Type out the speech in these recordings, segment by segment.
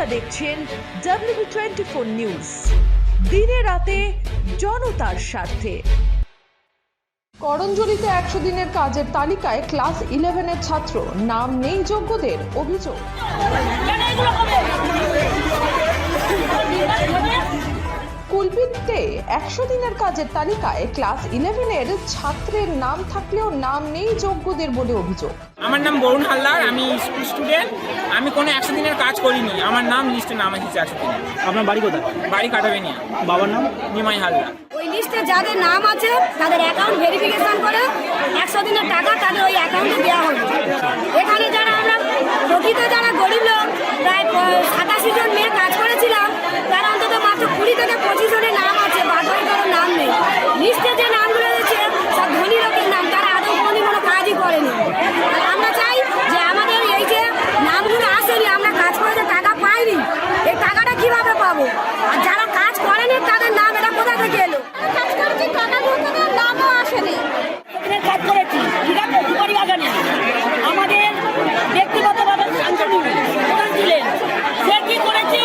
আপনারা দেখছেন W twenty four news দিনে রাতে জনতার স্বার্থে। করঞ্জলিতে একশো দিনের কাজের তালিকায় ক্লাস ইলেভেনের ছাত্র। নাম নেই যোগ্যদের অভিযোগ। কুলপিতে একশো দিনের কাজের তালিকায় ক্লাস ইলেভেনের ছাত্রের নাম থাকলেও নাম নেই যোগ্যদের বলে অভিযোগ। আমার নাম বরুণ হালদার আমি স্কুল স্টুডেন্ট। আমি কোনো একশো দিনের কাজ করিনি। আমার নাম লিস্টে নাম এসেছে একশো দিন আপনার বাড়ি কোথায়? বাড়ি কাটাবে নিয়ে বাবার নাম? নিমাই হালদার। ওই লিস্টে যাদের নাম আছে তাদের অ্যাকাউন্ট ভেরিফিকেশন করে একশো দিনের টাকা তাদের ওই অ্যাকাউন্টে দেওয়া হবে এখানে যারা আমরা প্রকৃত যারা গরিব লোক প্রায় সাতাশি জন মেয়ে কাজ করেছিলাম তার কুড়ি থেকে পঁচিশ জনের নাম আছে বাদ বাকি কারোর নাম নেই। লিস্টে যে নামগুলো রয়েছে সব ধনী লোকের নাম তারা আদৌ কোনো কোনো কাজই করেনি আর আমরা চাই যে আমাদের এই যে নামগুলো আসেনি আমরা কাজ করে যে টাকা পাইনি এই টাকাটা কীভাবে পাবো আর যারা কাজ করেনি তাদের নাম এটা কোথা থেকে এলো কাজ করেছি টাকা ঢুকে নামও আসেনি এখানে কাজ করেছি ঠিক আছে সুপারি বাগানে আমাদের ব্যক্তিগতভাবে শান্তনু প্রধান ছিলেন সে কি করেছে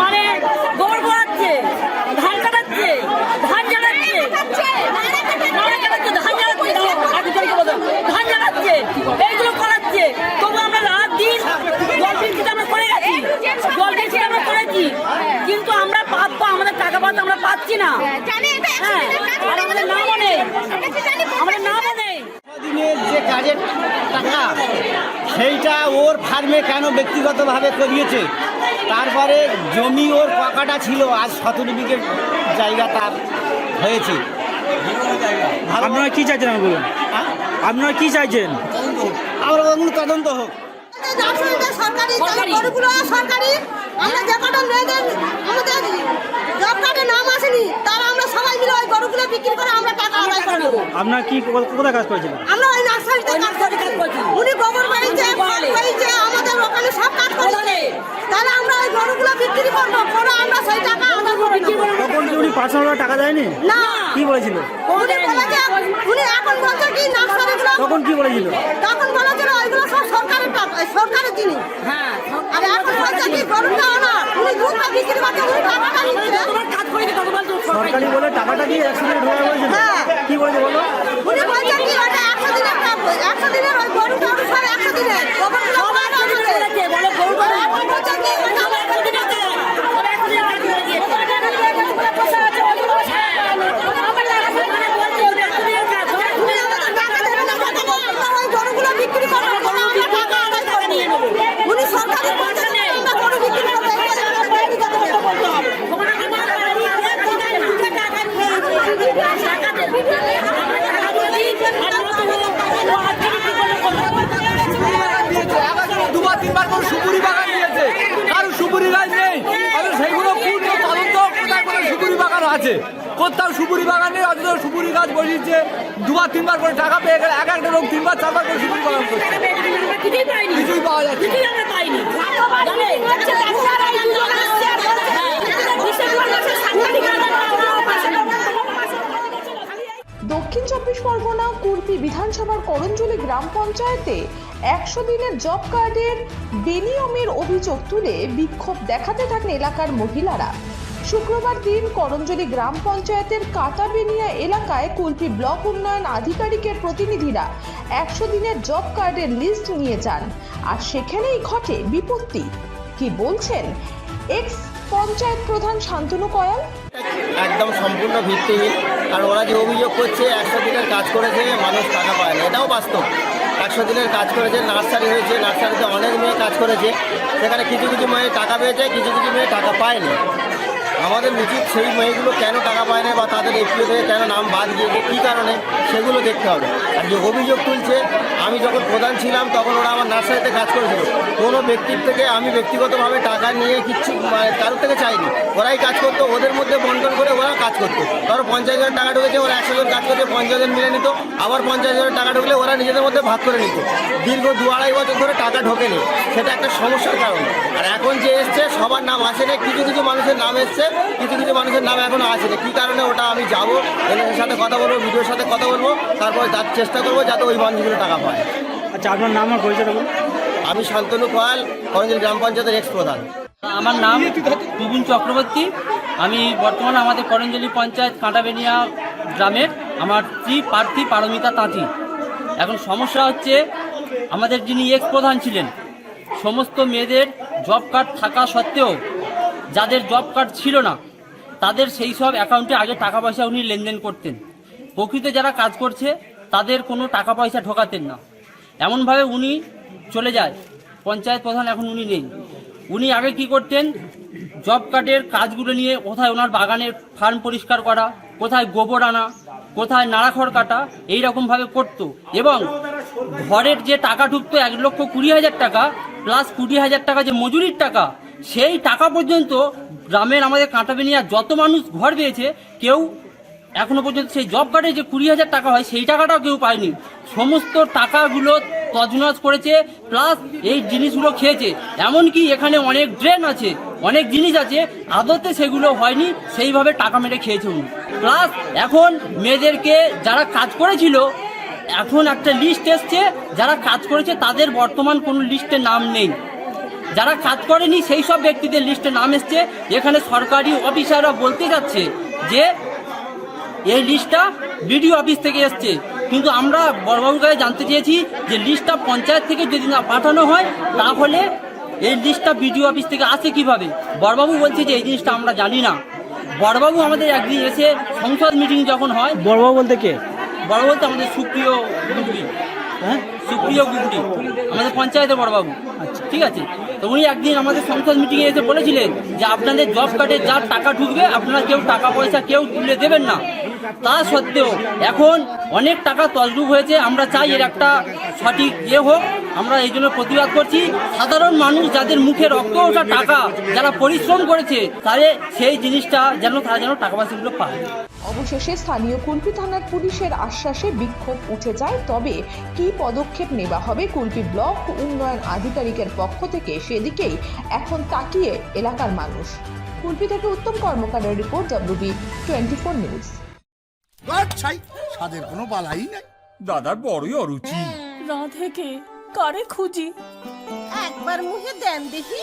মানে গোবর গোড়াচ্ছে ধান কাটাচ্ছে ধান জ্বালাচ্ছে নাড়া কাটাচ্ছে, ধান জ্বালাচ্ছে দাঁড়াও, আগে থেকে বলো। ধান এইগুলো করাচ্ছে তবু আমরা রাত দিন বৃষ্টিতে আমরা করে গেছি। আমরা করেছি। কিন্তু আমরা পাবো আমাদের টাকা পাবো আমরা পাচ্ছি না। হ্যাঁ আর আমাদের নামও নেই। আমাদের নামও নেই। যে কাজের টাকা সেইটা ওর ফার্মে কেন ব্যক্তিগতভাবে করিয়েছে? তারপরে জমি ওর পাকাটা ছিল আজ সতেরো বিঘে জায়গা তার হয়েছে। ভালো আপনারা কি চাইছেন আমি বলুন? হ্যাঁ? আপনারা কি চাইছেন? আমরা তদন্ত হোক। সরকারি সরকারি। আমরা যে কটা মেয়েদের আমাদের জব কার্ডে নাম আসেনি তারা আমরা সবাই মিলে ওই গরুগুলো বিক্রি করে আমরা টাকা আদায় করে নেব। আপনারা কি কোথায় কাজ করেছিলেন? আমরা ওই নার্সারিতে কাজ নার্সারিতে করি কাজ করছি। উনি গোবর বাড়িতে বাড়িতে। আমাদের ওখানে সব কাজ করি তাহলে আমরা ওই গরুগুলো বিক্রি করব করে আমরা সেই টাকা আদায় করে নেব। তখন কি উনি পার্সোনাল টাকা দেয়নি? না। কি বলেছিল? বলেছে বলছে কি তখন কি বলেছিল? তখন বলেছিল ওইগুলো সব সরকারের টাকা সরকারের জিনিস। হ্যাঁ আর এখন বলছে কি না উনি দুধটা বিক্রি করছে উনি টাকাটা নিচ্ছে কি বলছো সরকারি বলে টাকাটা দিয়ে একশো দিনে ঢোকা বলেছিল হ্যাঁ। কি বলেছে বলো? উনি বলছেন কি ওটা একশো দিনের একশো দিনের ওই গরু টরু সব একশো দিনের গোবরগুলো সবাই সবাই কাজ দিচ্ছে। করেছে, বলে গরু টরু। এখন বলছেন কি ওটা সবাই একশো দিনের কাজ। সবাই একশো দিনের কাজ করেছে। মানে বলছে ওটা একশো দিনের কাজ। সবাই একশো দিনের কাজ। টাকা দেবে না, টাকা দেবে না, আমরা ওই গরুগুলো বিক্রি করব, করে আমরা টাকা আদায় করে নিয়ে নেব। উনি সরকারি বলছেন কি আমরা গরু বিক্রি করব, এই করে আমরা ব্যক্তিগত নেব। ওখানে আমার বাড়ি এক দিনের দুটো টাকা নিয়েছে। টাকা দেবে। আমরা টাকা দিয়েছি, আর নতুন ও আজকে বিক্রি করল কত? দুবার তিনবার করে সুপুরি বাগান দিয়েছে আর সুপুরি গাছ নেই আর সেইগুলো পূর্ণ তদন্ত কোথায় কোথায় সুপুরি বাগান আছে কোথাও সুপুরি বাগান নেই অথচ সুপুরি গাছ বসিয়েছে। দুবার তিনবার করে টাকা পেয়ে গেলে এক একটা লোক তিনবার চারবার করে সুপুরি বাগান করছে। কিছুই পাওয়া যাচ্ছে? দক্ষিণ চব্বিশ পরগনা কুর্পি বিধানসভার করঞ্জলি গ্রাম পঞ্চায়েতে একশো দিনের জব কার্ডের বেনিয়মের অভিযোগ তুলে বিক্ষোভ দেখাতে থাকেন এলাকার মহিলারা। শুক্রবার দিন করঞ্জলি গ্রাম পঞ্চায়েতের কাটাবেনিয়া এলাকায় কুলপি ব্লক উন্নয়ন আধিকারিকের প্রতিনিধিরা একশো দিনের জব কার্ডের লিস্ট নিয়ে যান। আর সেখানেই ঘটে বিপত্তি। কি বলছেন এক্স পঞ্চায়েত প্রধান শান্তনু কয়াল? একদম সম্পূর্ণ ভিত্তিহীন। আর ওরা যে অভিযোগ করছে, একশো দিনের কাজ করেছে, মানুষ টাকা পায় না। এটাও বাস্তব। একশো দিনের কাজ করেছে, নার্সারি হয়েছে, নার্সারিতে অনেক মেয়ে কাজ করেছে। সেখানে কিছু কিছু মেয়ে টাকা পেয়েছে, কিছু কিছু মেয়ে টাকা পায়নি। আমাদের উচিত সেই মেয়েগুলো কেন টাকা পায় না বা তাদের এপিও থেকে কেন নাম বাদ দিয়েছে কী কারণে, সেগুলো দেখতে হবে। যে অভিযোগ তুলছে, আমি যখন প্রধান ছিলাম, তখন ওরা আমার নার্সারিতে কাজ করেছিল। কোনো ব্যক্তির থেকে আমি ব্যক্তিগতভাবে টাকা নিয়ে কিচ্ছু মানে কারোর থেকে চাইনি। ওরাই কাজ করতো, ওদের মধ্যে বন্টন করে ওরা কাজ করতো। ধরো পঞ্চাশ হাজার টাকা ঢুকেছে, ওরা একশো জন কাজ করছে, পঞ্চাশ জন মিলে নিত। আবার পঞ্চাশ হাজার টাকা ঢুকলে ওরা নিজেদের মধ্যে ভাগ করে নিত। দীর্ঘ দু আড়াই বছর ধরে টাকা ঢোকেনি। সেটা একটা সমস্যার কারণ। আর এখন যে এসছে, সবার নাম আসে না কিছু কিছু মানুষের নাম এসছে, কিছু কিছু মানুষের নাম এখনও আসে না কী কারণে ওটা আমি যাব, এদের সাথে কথা বলব, ভিডিওর সাথে কথা বলব, তারপরে তার চেষ্টা করব যাতে ওই মানুষগুলো টাকা পায়। আচ্ছা আপনার নাম আর পরিচয়টা বলুন। আমি শান্তনু কয়াল করঞ্জল গ্রাম পঞ্চায়েতের এক্স প্রধান। আমার নাম বিপিন চক্রবর্তী। আমি বর্তমানে আমাদের করঞ্জলি পঞ্চায়েত কাঁটাবেনিয়া গ্রামের আমার স্ত্রী প্রার্থী পারমিতা তাঁতি। এখন সমস্যা হচ্ছে আমাদের যিনি এক্স প্রধান ছিলেন সমস্ত মেয়েদের জব কার্ড থাকা সত্ত্বেও যাদের জব কার্ড ছিল না তাদের সেই সব অ্যাকাউন্টে আগে টাকা পয়সা উনি লেনদেন করতেন। প্রকৃত যারা কাজ করছে তাদের কোনো টাকা পয়সা ঢোকাতেন না। এমনভাবে উনি চলে যায়। পঞ্চায়েত প্রধান এখন উনি নেই। উনি আগে কি করতেন? জব কার্ডের কাজগুলো নিয়ে কোথায় ওনার বাগানের ফার্ম পরিষ্কার করা, কোথায় গোবর আনা, কোথায় নাড়াখড় কাটা, এই রকমভাবে করতো। এবং ঘরের যে টাকা ঢুকতো এক লক্ষ কুড়ি হাজার টাকা, প্লাস কুড়ি হাজার টাকা যে মজুরির টাকা, সেই টাকা পর্যন্ত গ্রামের আমাদের কাঁটাবেনিয়া যত মানুষ ঘর পেয়েছে, কেউ এখনও পর্যন্ত সেই জব কার্ডে যে কুড়ি হাজার টাকা হয়, সেই টাকাটাও কেউ পায়নি। সমস্ত টাকাগুলো তজনজ করেছে প্লাস এই জিনিসগুলো খেয়েছে। এমনকি এখানে অনেক ড্রেন আছে, অনেক জিনিস আছে, আদতে সেগুলো হয়নি, সেইভাবে টাকা মেরে খেয়েছে উনি। প্লাস এখন মেয়েদেরকে যারা কাজ করেছিল, এখন একটা লিস্ট এসছে, যারা কাজ করেছে তাদের বর্তমান কোনো লিস্টে নাম নেই। যারা কাজ করেনি, সেই সব ব্যক্তিদের লিস্টে নাম এসছে। এখানে সরকারি অফিসাররা বলতে যাচ্ছে যে এই লিস্টটা বিডিও অফিস থেকে এসছে। কিন্তু আমরা বড়বাবুর কাছে জানতে চেয়েছি যে লিস্টটা পঞ্চায়েত থেকে যদি না পাঠানো হয় তাহলে এই লিস্টটা বিডিও অফিস থেকে আসে কীভাবে? বড়বাবু বলছে যে এই জিনিসটা আমরা জানি না। বড়বাবু আমাদের একদিন এসে সংসদ মিটিং যখন হয় বড়বাবু বলতে কে? বড় বলতে আমাদের সুপ্রিয় গুগলি হ্যাঁ? সুপ্রিয় গুগলি আমাদের পঞ্চায়েতের বড়বাবু। আচ্ছা। ঠিক আছে? তো উনি একদিন আমাদের সংসদ মিটিংয়ে এসে বলেছিলেন যে আপনাদের জব কার্ডে যা টাকা ঢুকবে আপনারা কেউ টাকা পয়সা কেউ তুলে দেবেন না। তা সত্ত্বেও এখন অনেক টাকা তসরুপ হয়েছে। আমরা চাই এর একটা সঠিক ইয়ে হোক। আমরা এই জন্য প্রতিবাদ করছি। সাধারণ মানুষ যাদের মুখে রক্ত ওঠা টাকা, যারা পরিশ্রম করেছে তাহলে সেই জিনিসটা যেন তারা যেন টাকা পয়সাগুলো পায়। অবশেষে স্থানীয় কুলপি থানার পুলিশের আশ্বাসে বিক্ষোভ উঠে যায়। তবে কি পদক্ষেপ নেওয়া হবে কুলপি ব্লক উন্নয়ন আধিকারিকের পক্ষ থেকে সেদিকেই এখন তাকিয়ে এলাকার মানুষ। কুলপি থেকে Uttam কর্মকারের report WB twenty four news আচ্ছাই স্বাদের কোনো বালাই নাই। দাদার বড়ই অরুচি। রাধেকে কারে খুঁজি? একবার মুখে দেন দেখি।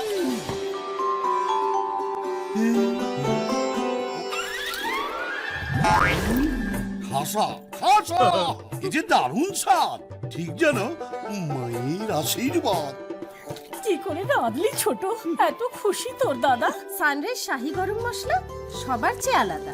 খাসা খাসা এই যে দারুণ স্বাদ ঠিক যেন মায়ের আশীর্বাদ। কি করে রাঁধলি ছোট এত খুশি তোর দাদা? সানরাইজ শাহি গরম মশলা সবার চেয়ে আলাদা।